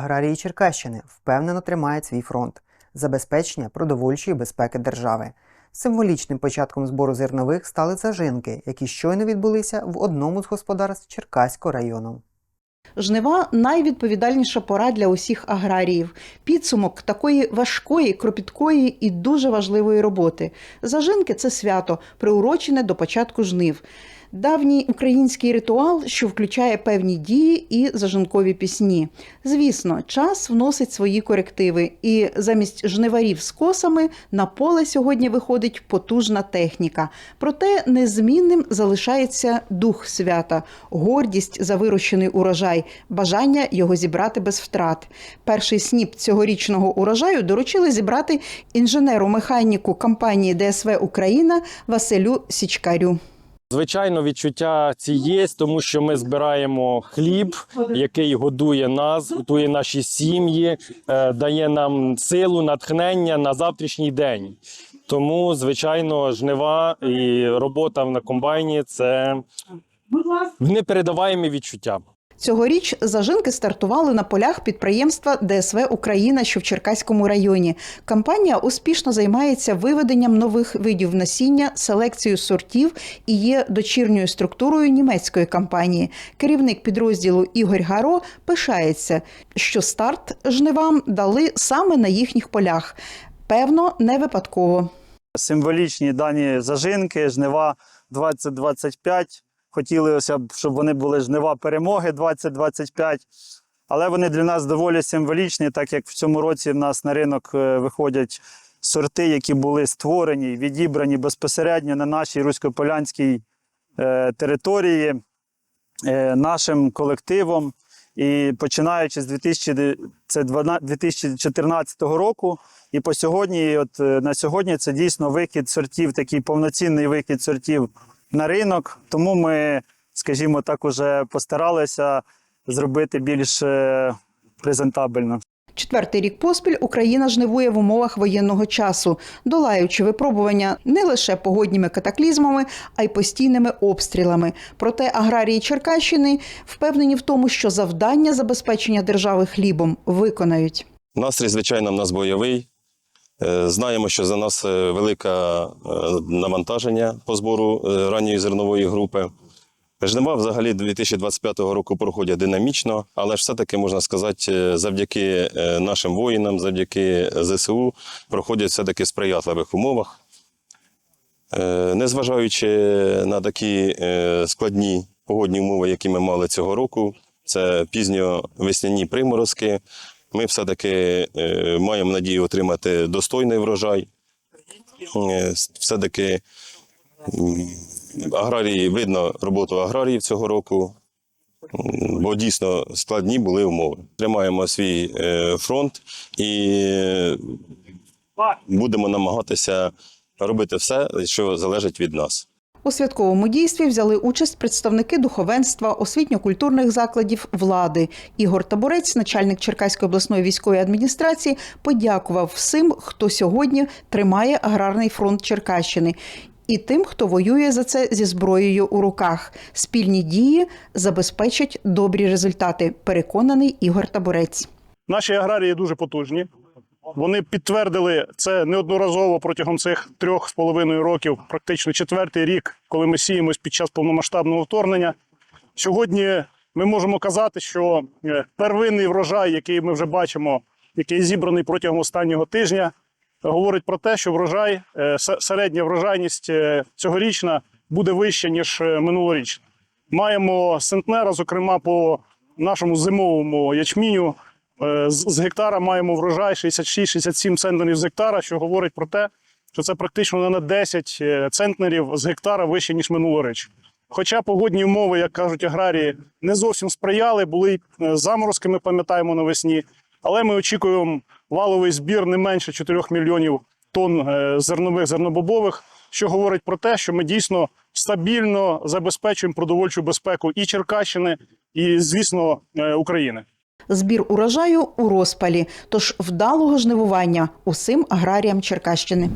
Аграрії Черкащини впевнено тримають свій фронт забезпечення продовольчої безпеки держави. Символічним початком збору зернових стали зажинки, які щойно відбулися в одному з господарств Черкаського району. Жнива найвідповідальніша пора для усіх аграріїв. Підсумок такої важкої, кропіткої і дуже важливої роботи. Зажинки це свято, приурочене до початку жнив. Давній український ритуал, що включає певні дії і зажинкові пісні. Звісно, час вносить свої корективи, і замість жниварів з косами на поле сьогодні виходить потужна техніка. Проте незмінним залишається дух свята, гордість за вирощений урожай, бажання його зібрати без втрат. Перший сніп цьогорічного урожаю доручили зібрати інженеру-механіку компанії ДСВ Україна Василю Січкарю. Звичайно, відчуття ці є, тому що ми збираємо хліб, який годує нас, готує наші сім'ї, е, дає нам силу, натхнення на завтрашній день. Тому, звичайно, жнива і робота на комбайні це непередаваємі відчуття. Цьогоріч зажинки стартували на полях підприємства ДСВ Україна, що в Черкаському районі. Компанія успішно займається виведенням нових видів насіння, селекцією сортів і є дочірньою структурою німецької компанії. Керівник підрозділу Ігор Гаро пишається, що старт жнивам дали саме на їхніх полях. Певно, не випадково. символічні дані зажинки, жнива 2025. Хотілося б, щоб вони були жнива перемоги 2025. Але вони для нас доволі символічні, так як в цьому році в нас на ринок е, виходять сорти, які були створені, відібрані безпосередньо на нашій руськополянській е, території е, нашим колективом. І починаючи з 2000, це 12 2014 року, і по сьогодні, от на сьогодні, це дійсно вихід сортів, такий повноцінний вихід сортів на ринок. Тому ми, скажімо так, уже постаралися зробити більш е, презентабельно. Четвертий рік поспіль Україна жнивує в умовах воєнного часу, долаючи випробування не лише погодніми катаклізмами, а й постійними обстрілами. Проте аграрії Черкащини впевнені в тому, що завдання забезпечення держави хлібом виконають. Настрій, звичайно, в нас бойовий. Е, Знаємо, що за нас е, велике навантаження по збору е, ранньої зернової групи. Жнива взагалі 2025 року проходять динамічно, але ж все-таки можна сказати, завдяки нашим воїнам, завдяки ЗСУ проходять все-таки в сприятливих умовах. Незважаючи на такі складні погодні умови, які ми мали цього року, це пізньовесняні приморозки. Ми все-таки е, маємо надію отримати достойний врожай. Е, Все-таки аграрії, видно роботу аграріїв цього року, бо дійсно складні були умови. Тримаємо свій е, фронт і будемо намагатися робити все, що залежить від нас. У святковому дійстві взяли участь представники духовенства, освітньо-культурних закладів влади. Ігор Табурець, начальник Черкаської обласної військової адміністрації, подякував всім, хто сьогодні тримає аграрний фронт Черкащини. І тим, хто воює за це зі зброєю у руках, спільні дії забезпечать добрі результати. Переконаний Ігор Табурець. Наші аграрії дуже потужні. Вони підтвердили це неодноразово протягом цих трьох з половиною років, практично четвертий рік, коли ми сіємось під час повномасштабного вторгнення. Сьогодні ми можемо казати, що е, первинний врожай, який ми вже бачимо, який зібраний протягом останнього тижня, говорить про те, що врожай, е, середня врожайність е, цьогорічна буде вища, ніж минулорічна. Маємо центнера, зокрема, по нашому зимовому ячміню. Е, З гектара маємо врожай 66-67 центнерів з гектара, що говорить про те, що це практично на 10 е, центнерів з гектара вище, ніж минулоріч. Хоча погодні умови, як кажуть аграрії, не зовсім сприяли, були е, заморозки, ми пам'ятаємо навесні. Але ми очікуємо валовий збір не менше 4 мільйонів тонн зернових зернобобових, що говорить про те, що ми дійсно стабільно забезпечуємо продовольчу безпеку і Черкащини, і, звісно, України. Збір урожаю у розпалі, тож вдалого жнивування усім аграріям Черкащини.